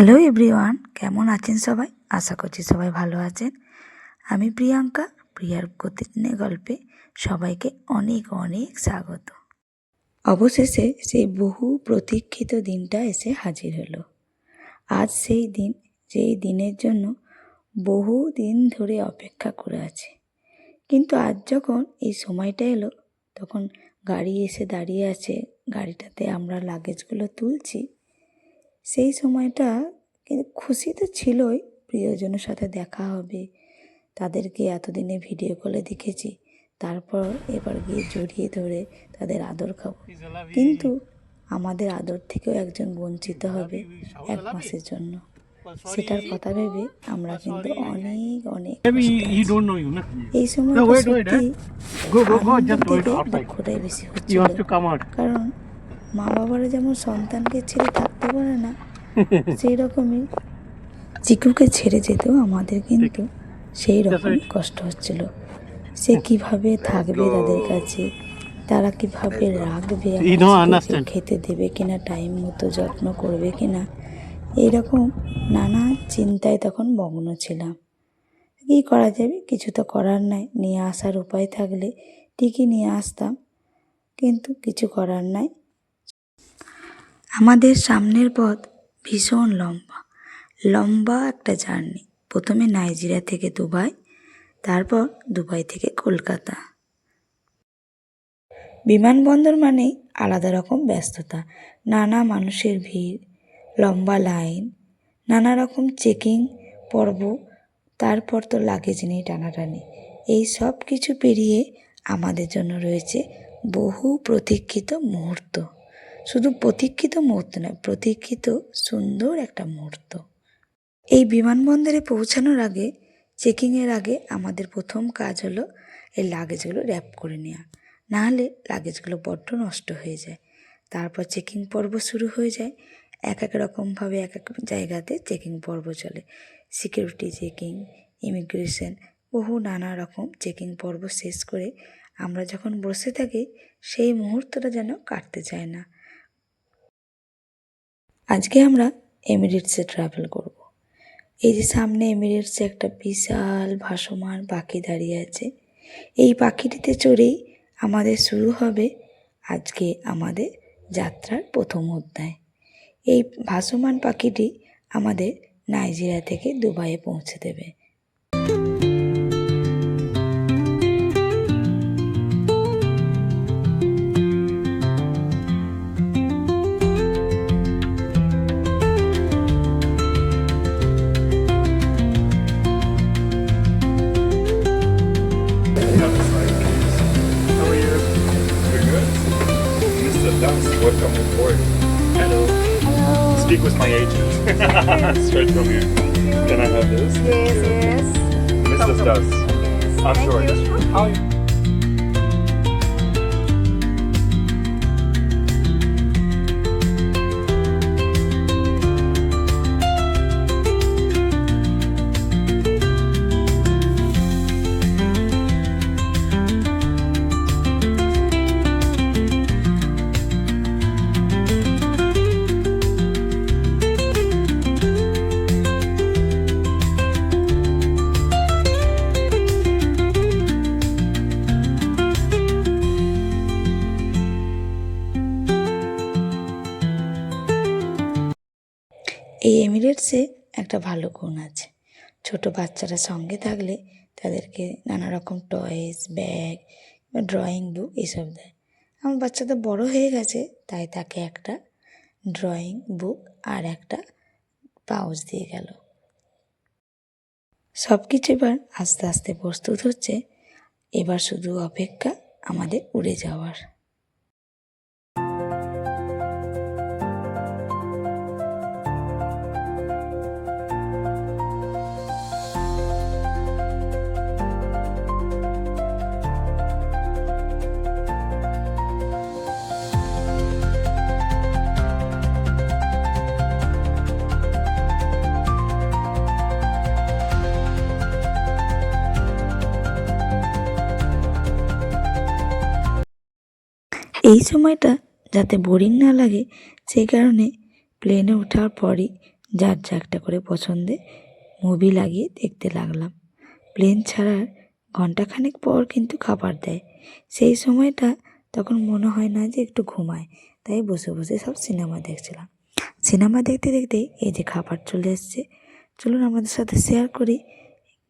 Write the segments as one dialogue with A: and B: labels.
A: Hello everyone কেমন আছেন সবাই? আশা করছি সবাই ভালো আছেন। আমি প্রিয়াঙ্কা, প্রিয়ার প্রতিদিনের গল্পে সবাইকে অনেক অনেক স্বাগত। অবশেষে সেই বহু প্রতীক্ষিত দিনটা এসে হাজির হলো। আজ সেই দিন, যেই দিনের জন্য বহু দিন ধরে অপেক্ষা করে আছে। কিন্তু আজ যখন এই সময়টা এলো, তখন গাড়ি এসে দাঁড়িয়ে আছে, গাড়িটাতে আমরা লাগেজগুলো তুলছি, সেই সময়টা কিন্তু খুশি তো ছিলই প্রিয়জনের সাথে দেখা হবে তাদেরকে এতদিনে ভিডিও কলে দেখেছি তারপর এবার গিয়ে জড়িয়ে ধরে তাদের আদর খাব কিন্তু আমাদের আদর থেকেও একজন বঞ্চিত হবে এক মাসের জন্য সেটার কথা ভেবে আমরা কিন্তু অনেক অনেক? এই সময়. দুঃখটাই বেশি
B: out.
A: কারণ মা বাবারা যেমন সন্তানকে ছেড়ে থাকতে পারে না সেই রকমই চিকুকে ছেড়ে যেতেও আমাদের কিন্তু সেই রকম কষ্ট হচ্ছিল। সে কীভাবে থাকবে তাদের কাছে? তারা কীভাবে রাখবে. খেতে দেবে কিনা টাইম মতো যত্ন করবে কিনা? এইরকম নানা চিন্তায় তখন মগ্ন ছিলাম। কী করা যাবে? কিছু তো করার নাই। নিয়ে আসার উপায় থাকলে ঠিকই নিয়ে আসতাম কিন্তু কিছু করার নাই। আমাদের সামনের পথ ভীষণ লম্বা। লম্বা একটা জার্নি। প্রথমে নাইজেরিয়া থেকে দুবাই, তারপর দুবাই থেকে কলকাতা। বিমানবন্দর মানেই আলাদা রকম ব্যস্ততা। নানা মানুষের ভিড়, লম্বা লাইন, নানা রকম চেকিং, পর্ব, তারপর তো লাগেজ নিয়ে টানাটানি। এই সব কিছু পেরিয়ে আমাদের জন্য রয়েছে বহু প্রতীক্ষিত মুহূর্ত। শুধু প্রতীক্ষিত মুহূর্ত নয়, প্রতীক্ষিত সুন্দর একটা মুহূর্ত। এই বিমানবন্দরে পৌঁছানোর আগে, চেকিংয়ের আগে আমাদের প্রথম কাজ হলো এই লাগেজগুলো র্যাপ করে নেওয়া নাহলে লাগেজগুলো বড্ড নষ্ট হয়ে যায়। তারপর চেকিং পর্ব শুরু হয়ে যায়। এক এক রকমভাবে এক এক জায়গাতে চেকিং পর্ব চলে। সিকিউরিটি চেকিং, ইমিগ্রেশন, বহু নানা রকম চেকিং পর্ব শেষ করে আমরা যখন বসে থাকি, সেই মুহূর্তটা যেন কাটতে চায় না। আজকে আমরা এমিরেটসে ট্রাভেল করব। এই যে সামনে এমিরেটসে একটা বিশাল ভাসমান পাখি দাঁড়িয়ে আছে। এই পাখিটিতে চড়েই আমাদের শুরু হবে আজকে আমাদের যাত্রার প্রথম অধ্যায়। এই ভাসমান পাখিটি আমাদের নাইজেরিয়া থেকে দুবাইয়ে পৌঁছে দেবে।
C: Mr. Ducks, welcome on board. Hello. Hello. Speak with my agent. Straight from here. Can I have this?
D: Yes, yes.
C: Mrs. Ducks. I'm
D: Thank
C: George.
D: you.
C: How
A: এই এমিরেটসে একটা ভালো গুণ আছে। ছোট বাচ্চারা সঙ্গে থাকলে তাদেরকে নানা রকম টয়েস ব্যাগ ড্রয়িং বুক এসব দেয়। আমার বাচ্চা তো বড় হয়ে গেছে, তাই তাকে একটা ড্রয়িং বুক আর একটা পাউচ দিয়ে গেল। সব কিছু এবার আস্তে আস্তে প্রস্তুত হচ্ছে। এবার শুধু অপেক্ষা আমাদের উড়ে যাওয়ার। এই সময়টা যাতে বোরিং না লাগে, সেই কারণে প্লেনে ওঠার পরই যার যা একটা করে পছন্দে মুভি লাগিয়ে দেখতে লাগলাম। প্লেন ছাড়ার ঘন্টাখানেক পর কিন্তু খাবার দেয়। সেই সময়টা তখন মনে হয় না যে একটু ঘুমায়, তাই বসে বসে সব সিনেমা দেখছিলাম। সিনেমা দেখতে দেখতে এই যে খাবার চলে এসছে, চলুন আমাদের সাথে শেয়ার করি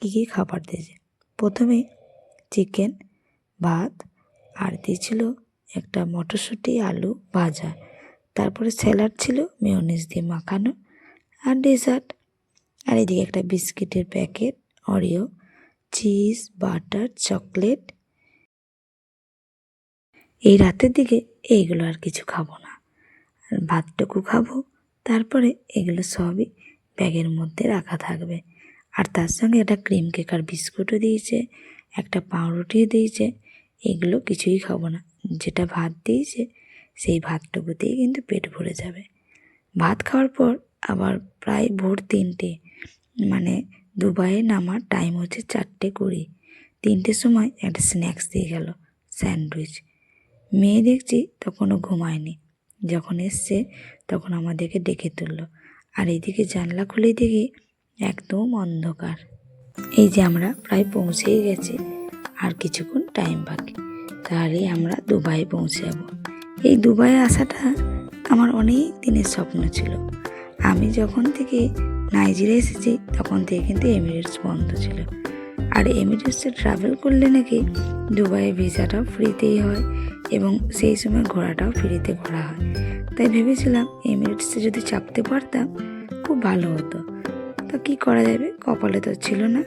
A: কী কী খাবার দিয়েছে। প্রথমে চিকেন, ভাত, আর দিয়েছিল একটা মটরশুঁটি, আলু, ভাজা। তারপরে স্যালাড ছিল, মেয়নিজ দিয়ে মাখানো আর ডেজার্ট। আর এদিকে একটা বিস্কিটের packet, Oreo, cheese, butter, chocolate. এই রাতের দিকে এইগুলো আর কিছু খাব না। আর ভাতটুকু খাব। তারপরে এগুলো সবই ব্যাগের মধ্যে রাখা থাকবে। আর তার সঙ্গে একটা ক্রিম কেক আর বিস্কুটও দিয়েছে, একটা পাউরুটিও দিয়েছে। এগুলো কিছুই খাব না। যেটা ভাত দিয়েছে সেই ভাতটুকুতেই কিন্তু পেট ভরে যাবে। ভাত খাওয়ার পর আবার প্রায় ভোর তিনটে মানে দুবাইয়ে নামার টাইম হচ্ছে চারটে কুড়ি। তিনটের সময় একটা স্ন্যাক্স দিয়ে গেল, স্যান্ডউইচ। মেয়ে দেখছি তখনও ঘুমায়নি। যখন এসছে তখন আমাদেরকে ডেকে তুললো। আর এইদিকে জানলা খুলে দেখি একদম অন্ধকার। এই যে আমরা প্রায় পৌঁছেই গেছি, আর কিছুক্ষণ টাইম বাকি। তাহলেই আমরা দুবাই পৌঁছে যাব এই দুবাই আসাটা আমার অনেক দিনের স্বপ্ন ছিল। আমি যখন থেকে নাইজেরিয়া এসেছি, তখন থেকে কিন্তু এমিরেটস বন্ধ ছিল। আর এমিরেটসে ট্রাভেল করলে নাকি দুবাইয়ের ভিসাটাও ফ্রিতেই হয় এবং সেই সময় ঘোরাটাও ফ্রিতে ঘোরা হয়। তাই ভেবেছিলাম এমিরেটসে যদি চাপতে পারতাম, খুব ভালো হতো। তা কী করা যাবে? কপালে তো ছিল না।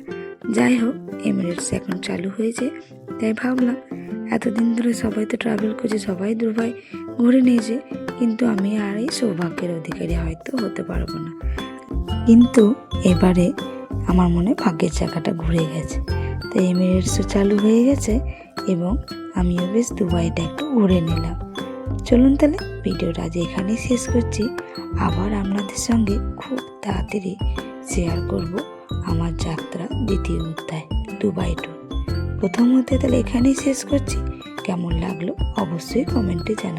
A: যাই হোক, এমিরেটস এখন চালু হয়েছে। তাই ভাবলাম এতদিন ধরে সবাই তো ট্রাভেল করছে, সবাই দুবাই ঘুরে নিয়েছে। কিন্তু আমি আর এই সৌভাগ্যের অধিকারী হয়তো হতে পারব না। কিন্তু এবারে আমার মনে ভাগ্যের চাকাটা ঘুরে গেছে। তো এমিরেটসও চালু হয়ে গেছে এবং আমিও বেশ দুবাইটা একটু ঘুরে নিলাম। চলুন তাহলে ভিডিওটা আজ এখানেই শেষ করছি। আবার আপনাদের সঙ্গে খুব তাড়াতাড়ি শেয়ার করব আমার যাত্রা দ্বিতীয় অধ্যায়, দুবাই ট্যুর প্রথম হতে তাহলে এখানেই শেষ করছি। কেমন লাগল অবশ্যই কমেন্টে জানা